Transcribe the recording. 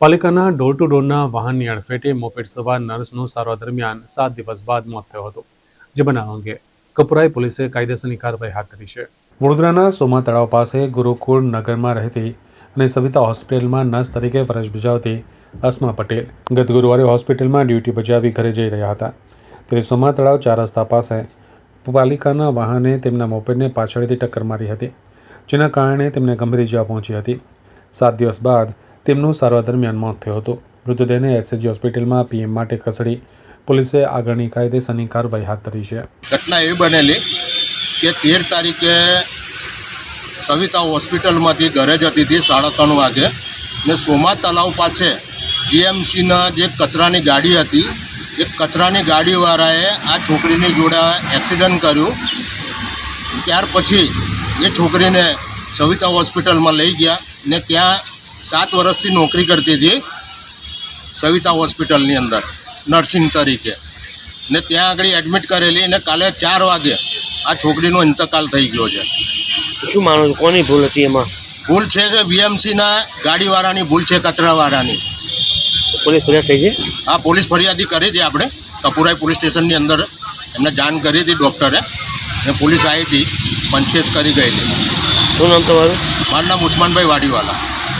પાલિકાના door to ડોરના વાહનની અડફેટે મોપેડ સવાર નર્સનું સારવાર દરમિયાન સાત દિવસ બાદ મોત થયો હતો, જે બનાવ અંગે કપુરાઈ પોલીસે કાયદેસરની કાર્યવાહી હાથ ધરી છે. વડોદરાના સોમા તળાવ પાસે ગુરુકુળ નગરમાં રહેતી અને સવિતા હોસ્પિટલમાં નર્સ તરીકે ફરજ બજાવતી અસ્મા પટેલ ગત ગુરુવારે હોસ્પિટલમાં ડ્યુટી બજાવી ઘરે જઈ રહ્યા હતા. ત્યારે સોમા તળાવ ચાર રસ્તા પાસે પાલિકાના વાહને તેમના મોપેડને પાછળથી ટક્કર મારી હતી, જેના કારણે તેમને ગંભીર ઇજા પહોંચી હતી. સાત દિવસ બાદ તેમનું સારવાર દરમિયાન મોત થયો હતો. મૃતદેહને એસએજી હોસ્પિટલમાં પીએમ માટે ખસેડી પોલીસે આગળની કાયદેસરની કાર્યવાહી હાથ ધરી છે. ઘટના એવી બનેલી કે તેર તારીખે સવિતા હોસ્પિટલમાંથી ઘરે જતી હતી સાડા ત્રણ વાગે ને સોમા તલાવ પાસે જીએમસીના જે કચરાની ગાડી હતી, એ કચરાની ગાડીવાળાએ આ છોકરીની જોડે એક્સિડન્ટ કર્યું. ત્યાર પછી એ છોકરીને સવિતા હોસ્પિટલમાં લઈ ગયા ને ત્યાં સાત વર્ષથી નોકરી કરતી હતી સવિતા હોસ્પિટલની અંદર નર્સિંગ તરીકે. ને ત્યાં આગળ એડમિટ કરેલી અને કાલે ચાર વાગે આ છોકરીનો ઇંતકાલ થઈ ગયો છે. શું માનો છો? કોની ભૂલ હતી એમાં? ભૂલ છે કે બીએમસીના ગાડીવાળાની ભૂલ છે કચરાવાળાની. પોલીસ ફરિયાદ થઈ છે? આ પોલીસ ફરિયાદી કરી હતી આપણે. કપુરાઈ પોલીસ સ્ટેશનની અંદર એમને જાણ કરી હતી ડૉક્ટરે. ને પોલીસ આવી હતી પંચકેસ કરી ગયેલી. શું નામ તમારું? મારું નામ ઉસ્માનભાઈ વાડીવાલા.